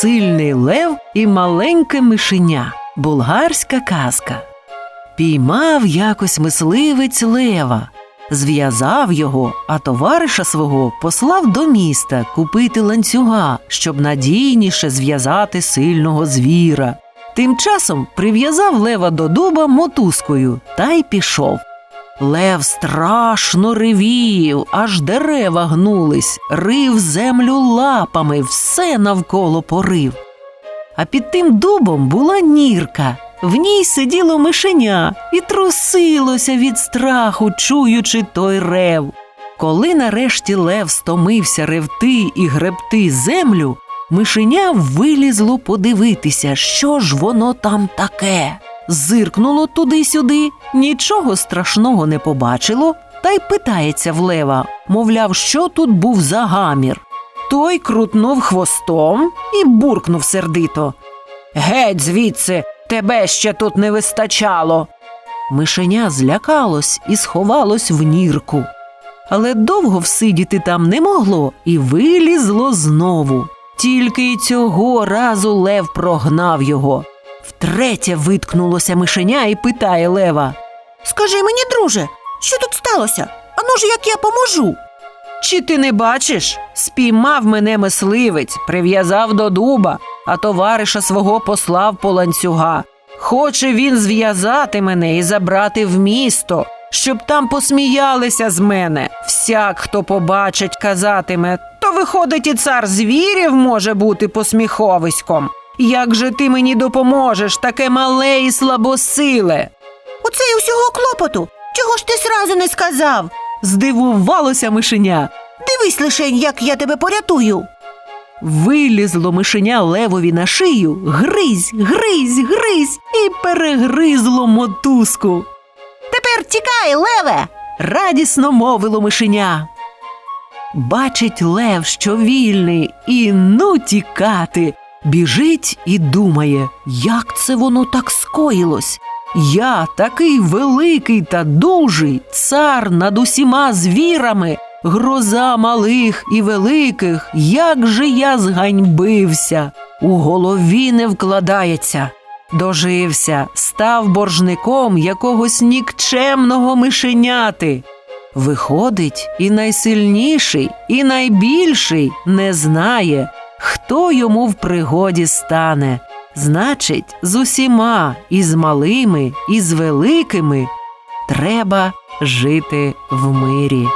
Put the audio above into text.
Сильний лев і маленьке мишеня. Булгарська казка. Піймав якось мисливець лева, зв'язав його, а товариша свого послав до міста купити ланцюга, щоб надійніше зв'язати сильного звіра. Тим часом прив'язав лева до дуба мотузкою та й пішов. Лев страшно ревів, аж дерева гнулись, рив землю лапами, все навколо порив. А під тим дубом була нірка. В ній сиділо мишеня і трусилося від страху, чуючи той рев. Коли нарешті лев стомився ревти і гребти землю, мишеня вилізло подивитися, що ж воно там таке. Зиркнуло туди-сюди, нічого страшного не побачило, та й питається в лева, мовляв, що тут був за гамір. Той крутнув хвостом і буркнув сердито. Геть звідси, тебе ще тут не вистачало. Мишеня злякалось і сховалось в нірку. Але довго всидіти там не могло і вилізло знову. Тільки й цього разу лев прогнав його. Втретє виткнулося мишеня і питає лева. Скажи мені, друже, що тут сталося? Ану ж як я поможу. Чи ти не бачиш? Спіймав мене мисливець, прив'язав до дуба, а товариша свого послав по ланцюга. Хоче він зв'язати мене і забрати в місто, щоб там посміялися з мене. Всяк, хто побачить, казатиме, то виходить і цар звірів може бути посміховиськом. Як же ти мені допоможеш, таке мале і слабосиле? Оце й усього клопоту. Чого ж ти сразу не сказав? Здивувалося мишеня. Дивись лишень, як я тебе порятую. Вилізло мишеня левові на шию, гризь, гризь, гризь і перегризло мотузку. Тепер тікай, леве. Радісно мовило мишеня. Бачить лев, що вільний, і ну тікати. Біжить і думає, як це воно так скоїлось. Я такий великий та дужий, цар над усіма звірами, гроза малих і великих, як же я зганьбився. У голові не вкладається. Дожився, став боржником якогось нікчемного мишеняти. Виходить, і найсильніший, і найбільший не знає, хто йому в пригоді стане. Значить, з усіма, і з малими, і з великими треба жити в мирі.